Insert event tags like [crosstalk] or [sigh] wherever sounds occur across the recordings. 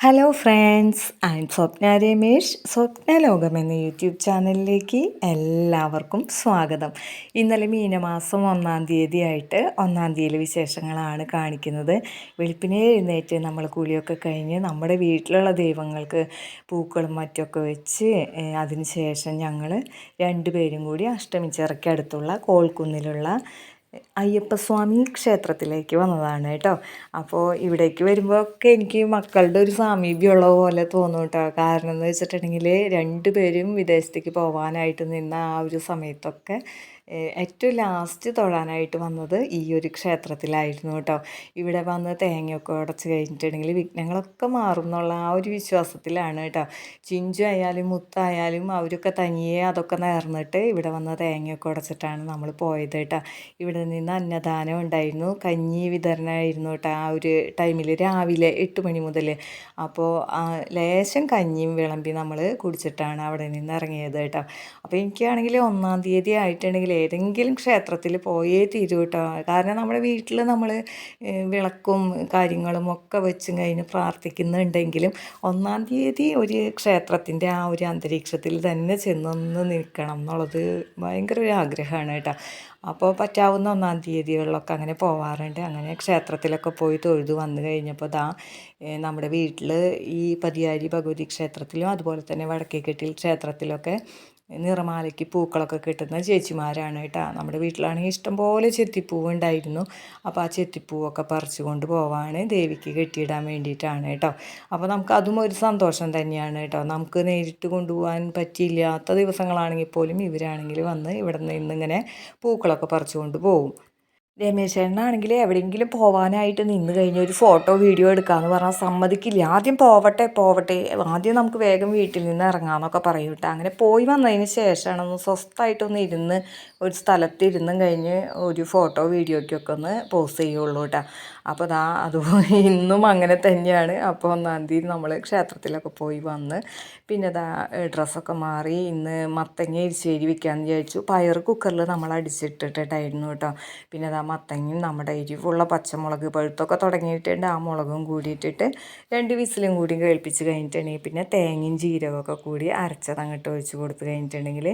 Hello friends I am Swapna Ramesh Swapna Lokam എന്ന YouTube ചാനലിലേക്ക് എല്ലാവർക്കും സ്വാഗതം. ഇന്നലെ മീനമാസം ഒന്നാം തീയതി ആയിട്ട് ഒന്നാം തീയതി വിശേഷങ്ങളാണ് കാണിക്കുന്നത്. വെളുപ്പിനെ എഴുന്നേറ്റ് നമ്മൾ കൂലിയൊക്കെ കഴിഞ്ഞ് നമ്മുടെ വീട്ടിലുള്ള ദൈവങ്ങൾക്ക് പൂക്കളും മറ്റൊക്കെ വെച്ച് അതിനുശേഷം ഞങ്ങൾ രണ്ടുപേരും കൂടി അഷ്ടമിച്ചിറക്കടുത്തുള്ള കോൾക്കുന്നിലുള്ള അയ്യപ്പസ്വാമി ക്ഷേത്രത്തിലേക്ക് വന്നതാണ് കേട്ടോ. അപ്പോൾ ഇവിടേക്ക് വരുമ്പോൾ ഒക്കെ എനിക്ക് മക്കളുടെ ഒരു സാമീപ്യമുള്ള പോലെ തോന്നും കേട്ടോ. കാരണം എന്ന് വെച്ചിട്ടുണ്ടെങ്കിൽ രണ്ടുപേരും വിദേശത്തേക്ക് പോകാനായിട്ട് നിന്ന ആ ഒരു സമയത്തൊക്കെ ഏറ്റവും ലാസ്റ്റ് തൊഴാനായിട്ട് വന്നത് ഈ ഒരു ക്ഷേത്രത്തിലായിരുന്നു കേട്ടോ. ഇവിടെ വന്ന് തേങ്ങയൊക്കെ ഉടച്ച് കഴിഞ്ഞിട്ടുണ്ടെങ്കിൽ വിഘ്നങ്ങളൊക്കെ മാറും എന്നുള്ള ആ ഒരു വിശ്വാസത്തിലാണ് കേട്ടോ. ചിഞ്ചു ആയാലും മുത്തായാലും അവരൊക്കെ തനിയെ അതൊക്കെ നേർന്നിട്ട് ഇവിടെ വന്ന് തേങ്ങയൊക്കെ ഉടച്ചിട്ടാണ് നമ്മൾ പോയത് കേട്ടോ. ഇവിടെ നിന്ന് അന്നദാനം ഉണ്ടായിരുന്നു. കഞ്ഞി വിതരണമായിരുന്നു കേട്ടോ ആ ഒരു ടൈമിൽ രാവിലെ എട്ട് മണി മുതൽ. അപ്പോൾ ലേശം കഞ്ഞിയും വിളമ്പി നമ്മൾ കുടിച്ചിട്ടാണ് അവിടെ നിന്ന് ഇറങ്ങിയത് കേട്ടോ. അപ്പോൾ എനിക്കാണെങ്കിൽ ഒന്നാം തീയതി ആയിട്ടുണ്ടെങ്കിൽ ഏതെങ്കിലും ക്ഷേത്രത്തിൽ പോയേ തീരൂ കേട്ടോ കാരണം നമ്മുടെ വീട്ടിൽ നമ്മൾ വിളക്കും കാര്യങ്ങളും ഒക്കെ വെച്ചും കഴിഞ്ഞ് പ്രാർത്ഥിക്കുന്നുണ്ടെങ്കിലും ഒന്നാം തീയതി ഒരു ക്ഷേത്രത്തിന്റെ ആ ഒരു അന്തരീക്ഷത്തിൽ തന്നെ ചെന്നൊന്ന് നിൽക്കണം എന്നുള്ളത് ഭയങ്കര ഒരു ആഗ്രഹമാണ് കേട്ടോ. അപ്പോൾ പറ്റാവുന്ന ഒന്നാം തീയതികളിലൊക്കെ അങ്ങനെ പോവാറുണ്ട്. അങ്ങനെ ക്ഷേത്രത്തിലൊക്കെ പോയി തൊഴുതു വന്നു കഴിഞ്ഞപ്പോൾ ദാ നമ്മുടെ വീട്ടിൽ ഈ പതിയാരി ഭഗവതി ക്ഷേത്രത്തിലും അതുപോലെ തന്നെ വടക്കേക്കെട്ടിൽ ക്ഷേത്രത്തിലൊക്കെ നിറമാലയ്ക്ക് പൂക്കളൊക്കെ കിട്ടുന്ന ചേച്ചിമാരാണ് കേട്ടോ. നമ്മുടെ വീട്ടിലാണെങ്കിൽ ഇഷ്ടംപോലെ ചെത്തിപ്പൂവ് ഉണ്ടായിരുന്നു. അപ്പോൾ ആ ചെത്തിപ്പൂവൊക്കെ പറിച്ചു കൊണ്ട് പോവാണ്. ദേവിക്ക് കെട്ടിയിടാൻ വേണ്ടിയിട്ടാണ് കേട്ടോ. അപ്പോൾ നമുക്ക് അതും ഒരു സന്തോഷം തന്നെയാണ് കേട്ടോ. നമുക്ക് നേരിട്ട് കൊണ്ടുപോകാൻ പറ്റിയില്ലാത്ത ദിവസങ്ങളാണെങ്കിൽ പോലും ഇവരാണെങ്കിൽ വന്ന് ഇവിടെ നിന്ന് ഇങ്ങനെ പൂക്കളൊക്കെ പറിച്ചുകൊണ്ട് പോകും രമേശ് ചേട്ടനാണെങ്കിൽ എവിടെയെങ്കിലും പോവാനായിട്ട് നിന്ന് കഴിഞ്ഞ് ഒരു ഫോട്ടോ വീഡിയോ എടുക്കാമെന്ന് പറഞ്ഞാൽ സമ്മതിക്കില്ല. ആദ്യം പോവട്ടെ പോവട്ടെ. ആദ്യം നമുക്ക് വേഗം വീട്ടിൽ നിന്ന് ഇറങ്ങാമെന്നൊക്കെ പറയും കേട്ടോ. അങ്ങനെ പോയി വന്നതിന് ശേഷമാണ് ഒന്ന് സ്വസ്ഥമായിട്ടൊന്ന് ഇരുന്ന് ഒരു സ്ഥലത്തിരുന്നും കഴിഞ്ഞ് ഒരു ഫോട്ടോ വീഡിയോയ്ക്കൊക്കെ ഒന്ന് പോസ്റ്റ് ചെയ്യുള്ളൂ കേട്ടോ. അപ്പോൾ ദാ അതുപോലെ [laughs] ഇന്നും അങ്ങനെ തന്നെയാണ്. അപ്പോൾ ഒന്നാം തീയതി നമ്മൾ ക്ഷേത്രത്തിലൊക്കെ പോയി വന്ന് പിന്നെ ദാ ഡ്രസ്സൊക്കെ മാറി ഇന്ന് മത്തങ്ങ എരിശ്ശേരി വെക്കാമെന്ന് വിചാരിച്ചു. പയർ കുക്കറിൽ നമ്മൾ അടിച്ചിട്ടിട്ടായിരുന്നു കേട്ടോ. പിന്നെ ദാ മത്തങ്ങയും നമ്മുടെ എരിവുള്ള പച്ചമുളക് പഴുത്തൊക്കെ തുടങ്ങിയിട്ടുണ്ട്. ആ മുളകും കൂടിയിട്ടിട്ട് രണ്ട് വിസിലും കൂടി കേൾപ്പിച്ച് കഴിഞ്ഞിട്ടുണ്ടെങ്കിൽ പിന്നെ തേങ്ങയും ജീരകമൊക്കെ കൂടി അരച്ചത് അങ്ങോട്ട് ഒഴിച്ച് കൊടുത്ത് കഴിഞ്ഞിട്ടുണ്ടെങ്കിൽ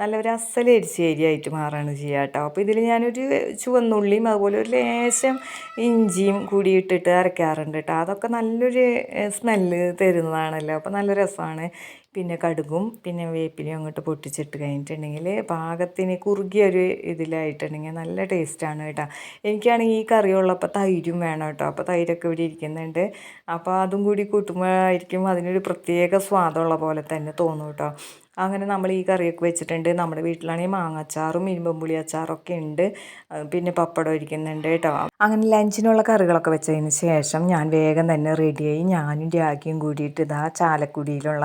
നല്ലൊരു അസൽ എരിശ്ശേരി ആയിട്ട് മാറാണ് ചെയ്യുക കേട്ടോ. അപ്പോൾ ഇതിൽ ഞാനൊരു ചുവന്നുള്ളിയും അതുപോലെ ഒരു ലേശം ഇഞ്ചിയും കൂടി ഇട്ടിട്ട് അരയ്ക്കാറുണ്ട് കേട്ടോ. അതൊക്കെ നല്ലൊരു സ്മെല്ല് തരുന്നതാണല്ലോ. അപ്പോൾ നല്ല രസമാണ്. പിന്നെ കടുകും പിന്നെ വേപ്പിലയും അങ്ങോട്ട് പൊട്ടിച്ചിട്ട് കഴിഞ്ഞിട്ടുണ്ടെങ്കിൽ പാകത്തിന് കുറുകിയ ഒരു ഇതിലായിട്ടുണ്ടെങ്കിൽ നല്ല ടേസ്റ്റാണ് കേട്ടോ. എനിക്കാണെങ്കിൽ ഈ കറിയുള്ളപ്പോൾ തൈരും വേണം കേട്ടോ. അപ്പോൾ തൈരൊക്കെ ഇവിടെ ഇരിക്കുന്നുണ്ട്. അപ്പോൾ അതും കൂടി കൂട്ടുമ്പോഴായിരിക്കും അതിനൊരു പ്രത്യേക സ്വാദമുള്ള പോലെ തന്നെ തോന്നും കേട്ടോ. അങ്ങനെ നമ്മൾ ഈ കറിയൊക്കെ വെച്ചിട്ടുണ്ട്. നമ്മുടെ വീട്ടിലാണെങ്കിൽ മാങ്ങാച്ചാറും ഇരുമ്പമ്പുളി അച്ചാറൊക്കെ ഉണ്ട്. പിന്നെ പപ്പടം ഇരിക്കുന്നുണ്ട് കേട്ടോ. അങ്ങനെ ലഞ്ചിനുള്ള കറികളൊക്കെ വെച്ചതിന് ശേഷം ഞാൻ വേഗം തന്നെ റെഡിയായി ഞാനും രാഖിയും കൂടിയിട്ട് ഇതാ ചാലക്കുടിയിലുള്ള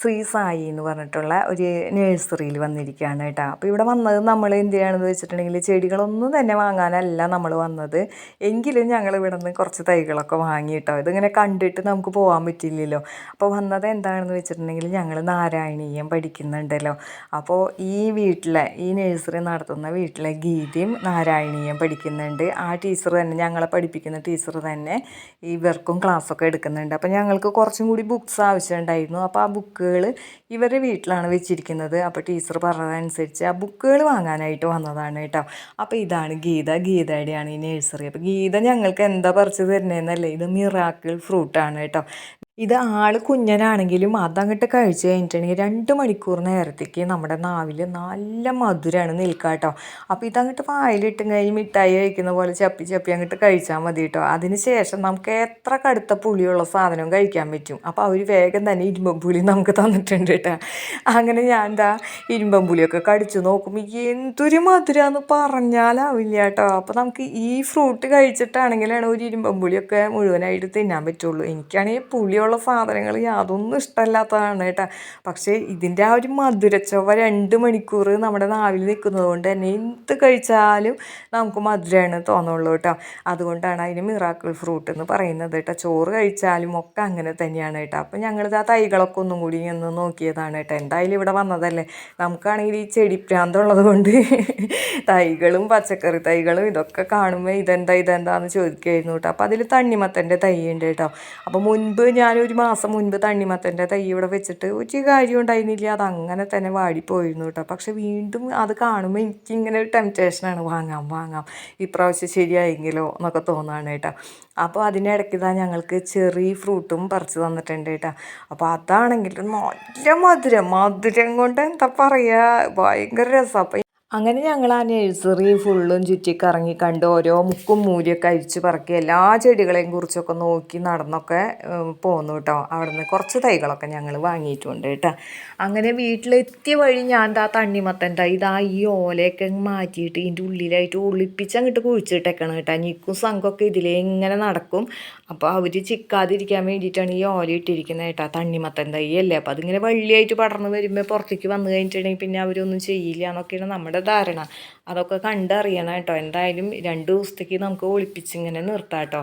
ശ്രീ സായി എന്ന് പറഞ്ഞിട്ടുള്ള ഒരു നഴ്സറിയിൽ വന്നിരിക്കുകയാണ് കേട്ടോ. അപ്പോൾ ഇവിടെ വന്നത് നമ്മൾ എന്തിനാണെന്ന് വെച്ചിട്ടുണ്ടെങ്കിൽ ചെടികളൊന്നും തന്നെ വാങ്ങാനല്ല നമ്മൾ വന്നത്. എങ്കിലും ഞങ്ങൾ ഇവിടെ നിന്ന് കുറച്ച് തൈകളൊക്കെ വാങ്ങി കേട്ടോ. ഇതിങ്ങനെ കണ്ടിട്ട് നമുക്ക് പോകാൻ പറ്റില്ലല്ലോ. അപ്പോൾ വന്നത് എന്താണെന്ന് വെച്ചിട്ടുണ്ടെങ്കിൽ ഞങ്ങൾ നാരായണീയം പഠിക്കുന്നുണ്ടല്ലോ. അപ്പോൾ ഈ വീട്ടിലെ ഈ നഴ്സറി നടത്തുന്ന വീട്ടിലെ ഗീതയും നാരായണീയം പഠിക്കുന്നുണ്ട്. ആ ടീച്ചർ തന്നെ ഞങ്ങളെ പഠിപ്പിക്കുന്ന ടീച്ചർ തന്നെ ഇവർക്കും ക്ലാസ്സൊക്കെ എടുക്കുന്നുണ്ട്. അപ്പോൾ ഞങ്ങൾക്ക് കുറച്ചും കൂടി ബുക്ക്സ് ആവശ്യമുണ്ടായിരുന്നു. അപ്പോൾ ആ ബുക്കുകൾ ഇവരുടെ വീട്ടിലാണ് വെച്ചിരിക്കുന്നത്. അപ്പോൾ ടീച്ചർ പറഞ്ഞതനുസരിച്ച് ആ ബുക്കുകൾ വാങ്ങാനായിട്ട് വന്നതാണ് കേട്ടോ. അപ്പോൾ ഇതാണ് ഗീത ഗീതയുടെയാണ് ഈ നഴ്സറി അപ്പോൾ ഗീത ഞങ്ങൾക്ക് എന്താ പറിച്ചു തരുന്നതെന്നല്ലേ ഇത് മിറാക്കിൾ ഫ്രൂട്ടാണ് കേട്ടോ. ഇത് ആൾ കുഞ്ഞനാണെങ്കിലും അതങ്ങോട്ട് കഴിച്ച് കഴിഞ്ഞിട്ടുണ്ടെങ്കിൽ രണ്ട് മണിക്കൂർ നേരത്തേക്ക് നമ്മുടെ നാവിൽ നല്ല മധുരമാണ് നിൽക്കുക കേട്ടോ അപ്പോൾ ഇതങ്ങോട്ട് വായിലിട്ട് കഴിഞ്ഞ് മിഠായി കഴിക്കുന്ന പോലെ ചപ്പി ചപ്പി അങ്ങോട്ട് കഴിച്ചാൽ മതി കേട്ടോ. അതിന് ശേഷം നമുക്ക് എത്ര കടുത്ത പുളിയുള്ള സാധനവും കഴിക്കാൻ പറ്റും. അപ്പോൾ അവർ വേഗം തന്നെ ഇരുമ്പമ്പുളി നമുക്ക് തന്നിട്ടുണ്ട് കേട്ടോ. അങ്ങനെ ഞാൻ എന്താ ഇരുമ്പമ്പുളിയൊക്കെ കടിച്ചു നോക്കുമ്പോൾ എന്തൊരു മധുരമെന്ന് പറഞ്ഞാലാവില്ല കേട്ടോ. അപ്പോൾ നമുക്ക് ഈ ഫ്രൂട്ട് കഴിച്ചിട്ടാണെങ്കിലാണ് ഒരു ഇരുമ്പമ്പുളിയൊക്കെ മുഴുവനായിട്ട് തിന്നാൻ പറ്റുള്ളൂ. എനിക്കാണെങ്കിൽ പുളിയുള്ള ഉള്ള സാധനങ്ങൾ യാതൊന്നും ഇഷ്ടമല്ലാത്തതാണ് കേട്ടോ. പക്ഷേ ഇതിന്റെ ആ ഒരു മധുരച്ചൊവ രണ്ട് മണിക്കൂർ നമ്മുടെ നാവിൽ നിൽക്കുന്നത് കൊണ്ട് തന്നെ എന്ത് കഴിച്ചാലും നമുക്ക് മധുരമാണ് തോന്നുള്ളൂ കേട്ടോ. അതുകൊണ്ടാണ് അതിന് മിറാക്കിൾ ഫ്രൂട്ട് എന്ന് പറയുന്നത് കേട്ടോ. ചോറ് കഴിച്ചാലും ഒക്കെ അങ്ങനെ തന്നെയാണ് കേട്ടോ. അപ്പോൾ ഞങ്ങളിത് ആ തൈകളൊക്കെ ഒന്നും കൂടി ഒന്ന് നോക്കിയതാണ് കേട്ടോ. എന്തായാലും ഇവിടെ വന്നതല്ലേ? നമുക്കാണെങ്കിൽ ഈ ചെടിപ്രാന്തമുള്ളത് കൊണ്ട് തൈകളും പച്ചക്കറി തൈകളും ഇതൊക്കെ കാണുമ്പോൾ ഇതെന്താ ഇതെന്താന്ന് ചോദിക്കുമായിരുന്നു കേട്ടോ. അപ്പോൾ അതിൽ തണ്ണിമത്തന്റെ തൈ ഉണ്ട് കേട്ടോ. അപ്പോൾ മുൻപ് ഞാൻ ഞാനൊരു മാസം മുൻപ് തണ്ണിമത്തന്റെ തൈ ഇവിടെ വെച്ചിട്ട് ഒരു കാര്യം ഉണ്ടായിരുന്നില്ല. അത് അങ്ങനെ തന്നെ വാടിപ്പോയിരുന്നു കേട്ടോ. പക്ഷെ വീണ്ടും അത് കാണുമ്പോൾ എനിക്കിങ്ങനെ ഒരു ടെംപ്റ്റേഷനാണ് വാങ്ങാം വാങ്ങാം. ഇപ്രാവശ്യം ശരിയായെങ്കിലോ എന്നൊക്കെ തോന്നുകയാണ് കേട്ടോ. അപ്പോൾ അതിനിടയ്ക്ക് ഇതാ ഞങ്ങൾക്ക് ചെറിയ ഫ്രൂട്ടും പറിച്ച് തന്നിട്ടുണ്ട് കേട്ടോ. അപ്പോൾ അതാണെങ്കിലും നല്ല മധുരം. മധുരം കൊണ്ട് എന്താ പറയുക ഭയങ്കര രസം. അപ്പോൾ അങ്ങനെ ഞങ്ങൾ ആ നഴ്സറി ഫുള്ളും ചുറ്റിക്കറങ്ങി കണ്ട് ഓരോ മുക്കും മൂലിയൊക്കെ അഴിച്ചു പറക്കി എല്ലാ ചെടികളെയും കുറിച്ചൊക്കെ നോക്കി നടന്നൊക്കെ പോന്നു കേട്ടോ അവിടുന്ന് കുറച്ച് തൈകളൊക്കെ ഞങ്ങൾ വാങ്ങിയിട്ടുണ്ട് കേട്ടോ അങ്ങനെ വീട്ടിലെത്തിയ വഴി ഞാൻ ദാ തണ്ണിമത്തന്റെ ഇതാ ഈ ഓലയൊക്കെ മാറ്റിയിട്ട് ഇതിന്റെ ഉള്ളിലായിട്ട് ഒളിപ്പിച്ച് അങ്ങോട്ട് കുഴിച്ചിട്ടേക്കണം കേട്ടോ നിക്കും സംഘമൊക്കെ ഇതിലേ ഇങ്ങനെ നടക്കും. അപ്പോൾ അവർ ചിക്കാതിരിക്കാൻ വേണ്ടിയിട്ടാണ് ഈ ഓല ഇട്ടിരിക്കുന്നത് കേട്ടോ തണ്ണിമത്തൻ തൈ അല്ലേ അപ്പോൾ അതിങ്ങനെ വള്ളിയായിട്ട് പടർന്ന് വരുമ്പോൾ പുറത്തേക്ക് വന്നു കഴിഞ്ഞിട്ടുണ്ടെങ്കിൽ പിന്നെ അവരൊന്നും ചെയ്യില്ല എന്നൊക്കെയാണ് നമ്മുടെ ധാരണ. അതൊക്കെ കണ്ടറിയണം കേട്ടോ. എന്തായാലും രണ്ട് ദിവസത്തേക്ക് നമുക്ക് ഒളിപ്പിച്ചിങ്ങനെ നിർത്താം കേട്ടോ.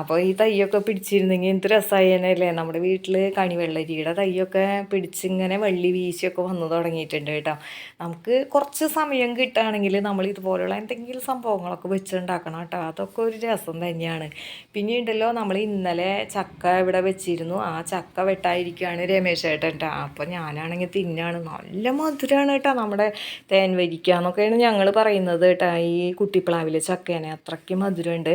അപ്പോൾ ഈ തൈയൊക്കെ പിടിച്ചിരുന്നെങ്കിൽ എന്ത് രസമായനല്ലേ നമ്മുടെ വീട്ടിൽ കണിവെള്ളരിയുടെ തൈയൊക്കെ പിടിച്ചിങ്ങനെ വള്ളി വീശിയൊക്കെ വന്നു തുടങ്ങിയിട്ടുണ്ട് കേട്ടോ. നമുക്ക് കുറച്ച് സമയം കിട്ടുകയാണെങ്കിൽ നമ്മൾ ഇതുപോലുള്ള എന്തെങ്കിലും സംഭവങ്ങളൊക്കെ വെച്ചുണ്ടാക്കണം കേട്ടോ. അതൊക്കെ ഒരു രസം തന്നെയാണ്. പിന്നെ ഉണ്ടല്ലോ നമ്മൾ ഇന്നലെ ചക്ക ഇവിടെ വെച്ചിരുന്നു. ആ ചക്ക വെട്ടായിരിക്കുകയാണ് രമേശ് ചേട്ടൻ കേട്ടോ. അപ്പോൾ ഞാനാണെങ്കിൽ തിന്നാണ്. നല്ല മധുരമാണ് കേട്ടോ നമ്മുടെ തേൻ വരിക്ക. എന്നൊക്കെയാണ് ഞങ്ങൾ പറയുന്നത് കേട്ടോ. ഈ കുട്ടിപ്ലാവിലെ ചക്കേനെ അത്രയ്ക്ക് മധുരമുണ്ട്.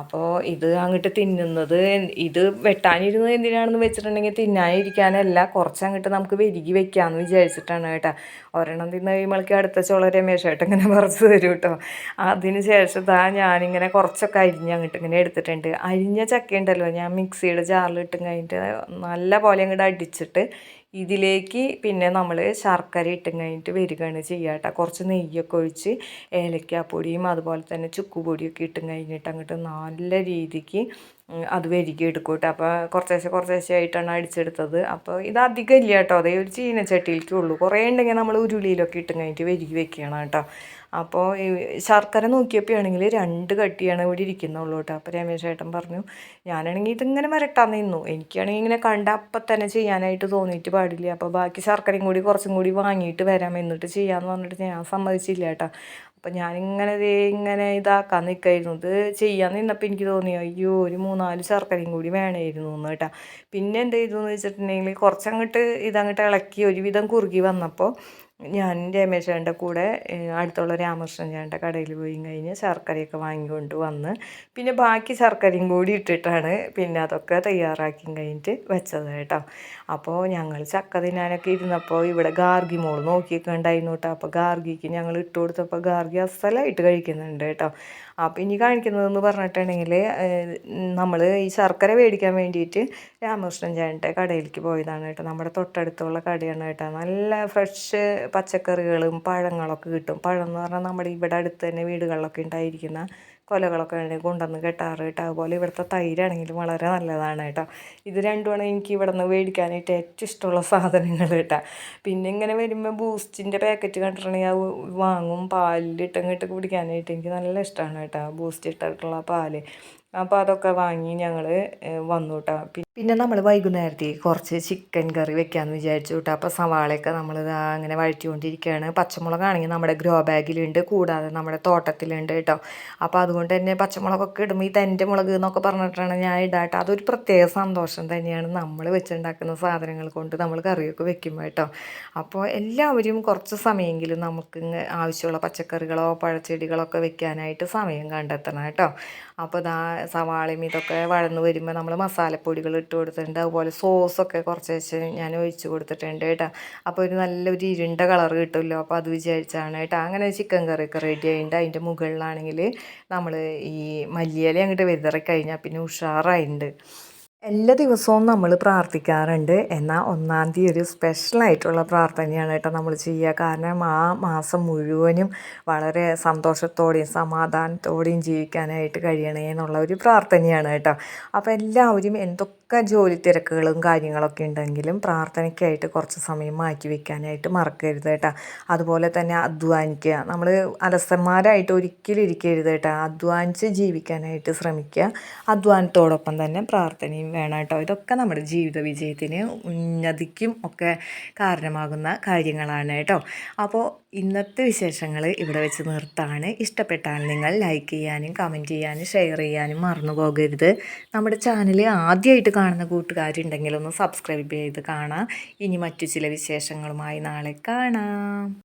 അപ്പോൾ ഇത് അങ്ങോട്ട് തിന്നുന്നത് ഇത് വെട്ടാനിരുന്നത് എന്തിനാണെന്ന് വെച്ചിട്ടുണ്ടെങ്കിൽ തിന്നാനിരിക്കാനല്ല. കുറച്ച് അങ്ങോട്ട് നമുക്ക് വെരുകി വെക്കാമെന്ന് വിചാരിച്ചിട്ടാണ് കേട്ടോ. ഒരെണ്ണം തിന്ന് കഴിയുമ്പോഴേക്കും അടുത്ത ചോള രമേശായിട്ട് ഇങ്ങനെ പറിച്ച് തരും കേട്ടോ. അതിന് ശേഷം ഇതാ ഞാനിങ്ങനെ കുറച്ചൊക്കെ അരിഞ്ഞ് അങ്ങോട്ട് ഇങ്ങനെ എടുത്തിട്ടുണ്ട്. അരിഞ്ഞ ചക്ക ഉണ്ടല്ലോ ഞാൻ മിക്സിയുടെ ജാറിലിട്ടും കഴിഞ്ഞിട്ട് നല്ല പോലെ അങ്ങോട്ട് അടിച്ചിട്ട് ഇതിലേക്ക് പിന്നെ നമ്മൾ ശർക്കര ഇട്ടും കഴിഞ്ഞിട്ട് വരികയാണ് ചെയ്യുക കേട്ടോ കുറച്ച് നെയ്യൊക്കെ ഒഴിച്ച് ഏലക്കാപ്പൊടിയും അതുപോലെ തന്നെ ചുക്കുപൊടിയൊക്കെ ഇട്ടും കഴിഞ്ഞിട്ട് അങ്ങോട്ട് നല്ല രീതിക്ക് അത് വരികി എടുക്കും കേട്ടോ. അപ്പോൾ കുറച്ചേശ്ശെ കുറച്ചേശ്ശെ ആയിട്ടാണ് അടിച്ചെടുത്തത്. അപ്പോൾ ഇത് അധികം ഇല്ല കേട്ടോ. അതേ ഒരു ചീനച്ചട്ടിയിലേക്കേ ഉള്ളൂ കുറേ ഉണ്ടെങ്കിൽ നമ്മൾ ഉരുളിയിലൊക്കെ ഇട്ടും കഴിഞ്ഞിട്ട് വരികി വെക്കണം കേട്ടോ. അപ്പോൾ ശർക്കര നോക്കിയപ്പോൾ ആണെങ്കിൽ രണ്ട് കട്ടിയാണ് ഇവിടെ ഇരിക്കുന്നുള്ളൂ കേട്ടോ. അപ്പോൾ രമേശ് ചേട്ടൻ പറഞ്ഞു ഞാനാണെങ്കിൽ ഇതിങ്ങനെ മരട്ടാൻ നിന്നു. എനിക്കാണെങ്കിൽ ഇങ്ങനെ കണ്ട അപ്പം തന്നെ ചെയ്യാനായിട്ട് തോന്നിയിട്ട് പാടില്ല. അപ്പോൾ ബാക്കി ശർക്കരയും കൂടി കുറച്ചും കൂടി വാങ്ങിയിട്ട് വരാം. എന്നിട്ട് ചെയ്യാമെന്ന് പറഞ്ഞിട്ട് ഞാൻ സമ്മതിച്ചില്ല കേട്ടോ. അപ്പം ഞാനിങ്ങനെ ഇങ്ങനെ ഇതാക്കാൻ നിൽക്കായിരുന്നു ഇത് ചെയ്യാൻ നിന്നപ്പോൾ എനിക്ക് തോന്നി അയ്യോ ഒരു മൂന്നാൽ ശർക്കരയും കൂടി വേണമായിരുന്നു എന്ന് കേട്ടോ. പിന്നെ എന്ത് ചെയ്തു എന്ന് വെച്ചിട്ടുണ്ടെങ്കിൽ കുറച്ചങ്ങോട്ട് ഇതങ്ങോട്ട് ഇളക്കി ഒരുവിധം കുറുകി വന്നപ്പോൾ ഞാൻ രമേശേന്റെ കൂടെ അടുത്തുള്ള രാമകൃഷ്ണൻ ചേട്ടന്റെ കടയിൽ പോയി കഴിഞ്ഞ് ശർക്കരയൊക്കെ വാങ്ങിക്കൊണ്ട് വന്ന് പിന്നെ ബാക്കി ശർക്കരയും കൂടി ഇട്ടിട്ടാണ് പിന്നെ അതൊക്കെ തയ്യാറാക്കി കഴിഞ്ഞിട്ട് വെച്ചത് കേട്ടോ. അപ്പോൾ ഞങ്ങൾ ചക്ക തിന്നാനൊക്കെ ഇരുന്നപ്പോൾ ഇവിടെ ഗാർഗി മോൾ നോക്കിയൊക്കെ ഉണ്ടായിരുന്നു കേട്ടോ. അപ്പോൾ ഗാർഗിക്ക് ഞങ്ങൾ ഇട്ട് കൊടുത്തപ്പോൾ ഗാർഗി അസലായിട്ട് കഴിക്കുന്നുണ്ട് കേട്ടോ. അപ്പോൾ ഇനി കാണിക്കുന്നതെന്ന് പറഞ്ഞിട്ടുണ്ടെങ്കിൽ നമ്മൾ ഈ ശർക്കര മേടിക്കാൻ വേണ്ടിയിട്ട് രാമകൃഷ്ണൻ ചേട്ടന്റെ കടയിലേക്ക് പോയതാണ് കേട്ടോ. നമ്മുടെ തൊട്ടടുത്തുള്ള കടയാണ് കേട്ടോ. നല്ല ഫ്രഷ് പച്ചക്കറികളും പഴങ്ങളൊക്കെ കിട്ടും. പഴം എന്ന് പറഞ്ഞാൽ നമ്മുടെ ഇവിടെ അടുത്ത് തന്നെ വീടുകളിലൊക്കെ ഉണ്ടായിരിക്കുന്ന കൊലകളൊക്കെ ആണെങ്കിൽ കൊണ്ടുവന്ന് കെട്ടാറ് കേട്ടോ അതുപോലെ ഇവിടുത്തെ തൈരാണെങ്കിലും വളരെ നല്ലതാണ് കേട്ടോ. ഇത് രണ്ടുമാണ് എനിക്ക് ഇവിടെ നിന്ന് മേടിക്കാനായിട്ട് ഏറ്റവും ഇഷ്ടമുള്ള സാധനങ്ങൾ കേട്ടോ. പിന്നെ ഇങ്ങനെ വരുമ്പോൾ ബൂസ്റ്റിന്റെ പാക്കറ്റ് കണ്ടിട്ടുണ്ടെങ്കിൽ അത് വാങ്ങും. പാലിലിട്ട് ഇങ്ങോട്ട് കുടിക്കാനായിട്ട് എനിക്ക് നല്ല ഇഷ്ടമാണ് കേട്ടോ ബൂസ്റ്റ് ഇട്ടിട്ടുള്ള പാൽ. അപ്പോൾ അതൊക്കെ വാങ്ങി ഞങ്ങൾ വന്നു കേട്ടോ. പിന്നെ നമ്മൾ വൈകുന്നേരത്തെ കുറച്ച് ചിക്കൻ കറി വെക്കാമെന്ന് വിചാരിച്ചു കേട്ടോ അപ്പോൾ സവാളയൊക്കെ നമ്മൾ അങ്ങനെ വഴറ്റിക്കൊണ്ടിരിക്കുകയാണ് പച്ചമുളകാണെങ്കിൽ നമ്മുടെ ഗ്രോ ബാഗിലുണ്ട് കൂടാതെ നമ്മുടെ തോട്ടത്തിലുണ്ട് കേട്ടോ അപ്പോൾ അതുകൊണ്ട് തന്നെ പച്ചമുളകൊക്കെ ഇടുമ്പോൾ ഈ തന്റെ മുളക് എന്നൊക്കെ പറഞ്ഞിട്ടാണ് ഞാൻ ഇടാട്ടോ അതൊരു പ്രത്യേക സന്തോഷം തന്നെയാണ് നമ്മൾ വെച്ചുണ്ടാക്കുന്ന സാധനങ്ങൾ കൊണ്ട് നമ്മൾ കറിയൊക്കെ വെക്കുമ്പോൾ കേട്ടോ അപ്പോൾ എല്ലാവരും കുറച്ച് സമയമെങ്കിലും നമുക്ക് ആവശ്യമുള്ള പച്ചക്കറികളോ പഴച്ചെടികളോ ഒക്കെ വെക്കാനായിട്ട് സമയം കണ്ടെത്തണം കേട്ടോ അപ്പോൾ ഇതാ സവാളയും ഇതൊക്കെ വളർന്നു വരുമ്പോൾ നമ്മൾ മസാലപ്പൊടികൾ ഇട്ട് കൊടുത്തിട്ടുണ്ട്. അതുപോലെ സോസൊക്കെ കുറച്ച് വെച്ച് ഞാൻ ഒഴിച്ച് കൊടുത്തിട്ടുണ്ട് കേട്ടോ. അപ്പോൾ ഒരു നല്ലൊരു ഇരുണ്ട കളർ കിട്ടുമല്ലോ. അപ്പോൾ അത് വിചാരിച്ചാണ് കേട്ടോ. അങ്ങനെ ചിക്കൻ കറിയൊക്കെ റെഡി ആയിട്ടുണ്ട്. അതിന്റെ മുകളിലാണെങ്കിൽ നമ്മൾ ഈ മല്ലിയില അങ്ങോട്ട് വിതറി കഴിഞ്ഞാൽ പിന്നെ ഉഷാറായിട്ടുണ്ട്. എല്ലാ ദിവസവും നമ്മൾ പ്രാർത്ഥിക്കാറുണ്ട്. എന്നാൽ ഒന്നാം തീയതി ഒരു സ്പെഷ്യലായിട്ടുള്ള പ്രാർത്ഥനയാണ് കേട്ടോ നമ്മൾ ചെയ്യുക. കാരണം ആ മാസം മുഴുവനും വളരെ സന്തോഷത്തോടെയും സമാധാനത്തോടെയും ജീവിക്കാനായിട്ട് കഴിയണേ എന്നുള്ള ഒരു പ്രാർത്ഥനയാണ് കേട്ടോ. അപ്പോൾ എല്ലാവരും എന്തൊക്കെ ജോലി തിരക്കുകളും കാര്യങ്ങളൊക്കെ ഉണ്ടെങ്കിലും പ്രാർത്ഥനയ്ക്കായിട്ട് കുറച്ച് സമയം മാറ്റി വെക്കാനായിട്ട് മറക്കരുത് കേട്ടോ. അതുപോലെ തന്നെ അധ്വാനിക്കുക. നമ്മൾ അലസന്മാരായിട്ട് ഒരിക്കലും ഇരിക്കരുത് കേട്ടോ. അധ്വാനിച്ച് ജീവിക്കാനായിട്ട് ശ്രമിക്കുക. അധ്വാനത്തോടൊപ്പം തന്നെ പ്രാർത്ഥനയും വേണം കേട്ടോ. ഇതൊക്കെ നമ്മുടെ ജീവിത വിജയത്തിന് ഉന്നതിക്കും ഒക്കെ കാരണമാകുന്ന കാര്യങ്ങളാണ് കേട്ടോ. അപ്പോൾ ഇന്നത്തെ വിശേഷങ്ങൾ ഇവിടെ വെച്ച് നിർത്താണ്. ഇഷ്ടപ്പെട്ടാൽ നിങ്ങൾ ലൈക്ക് ചെയ്യാനും കമന്റ് ചെയ്യാനും ഷെയർ ചെയ്യാനും മറന്നു പോകരുത്. നമ്മുടെ ചാനൽ ആദ്യമായിട്ട് കാണുന്ന കൂട്ടുകാരുണ്ടെങ്കിൽ ഒന്ന് സബ്സ്ക്രൈബ് ചെയ്ത് കാണാം. ഇനി മറ്റു ചില വിശേഷങ്ങളുമായി നാളെ കാണാം.